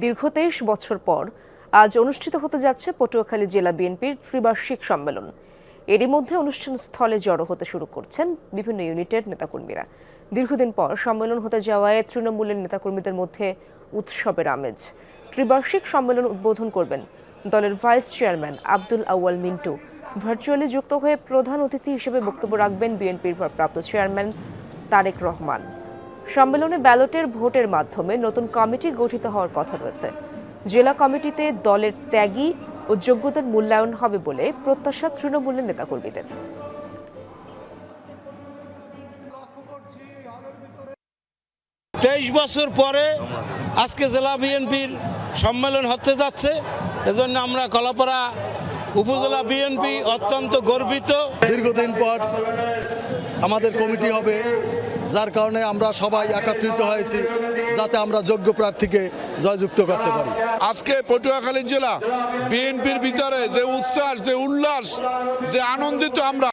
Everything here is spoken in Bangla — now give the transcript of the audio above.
দীর্ঘ তেইশ বছর পর আজ অনুষ্ঠিত হতে যাচ্ছে পটুয়াখালী জেলা বিএনপির ত্রিবার্ষিক সম্মেলন। এরই মধ্যে অনুষ্ঠান স্থলে জড়ো হতে শুরু করছেন বিভিন্ন ইউনিটের নেতাকর্মীরা। দীর্ঘদিন পর সম্মেলন হতে যাওয়ায় তৃণমূলের নেতাকর্মীদের মধ্যে উৎসবের আমেজ। ত্রিবার্ষিক সম্মেলন উদ্বোধন করবেন দলের vice chairman Abdul Awal Mintu. Virtually যুক্ত হয়ে প্রধান অতিথি হিসেবে বক্তব্য রাখবেন বিএনপির ভারপ্রাপ্ত চেয়ারম্যান তারেক রহমান। সম্মেলনে ব্যালটের ভোটের মাধ্যমে নতুন কমিটি গঠিত হওয়ার কথা রয়েছে। জেলা কমিটিতে দলের ত্যাগী ও যোগ্যতার মূল্যায়ন হবে বলে প্রত্যাশা তৃণমূলের নেতাকর্মীদের। তেইশ বছর পরে আজকে জেলা বিএনপির সম্মেলন হতে যাচ্ছে। এজন্য আমরা কলাপাড়া উপজেলা বিএনপি অত্যন্ত গর্বিত। দীর্ঘদিন পর আমাদের কমিটি হবে যার কারণে আমরা সবাই একত্রিত হয়েছি যাতে আমরা যোগ্য প্রার্থীকে জয়যুক্ত করতে পারি। আজকে পটুয়াখালী জেলা বিএনপির ভিতরে যে উচ্ছ্বাস যে উল্লাস যে আনন্দিত আমরা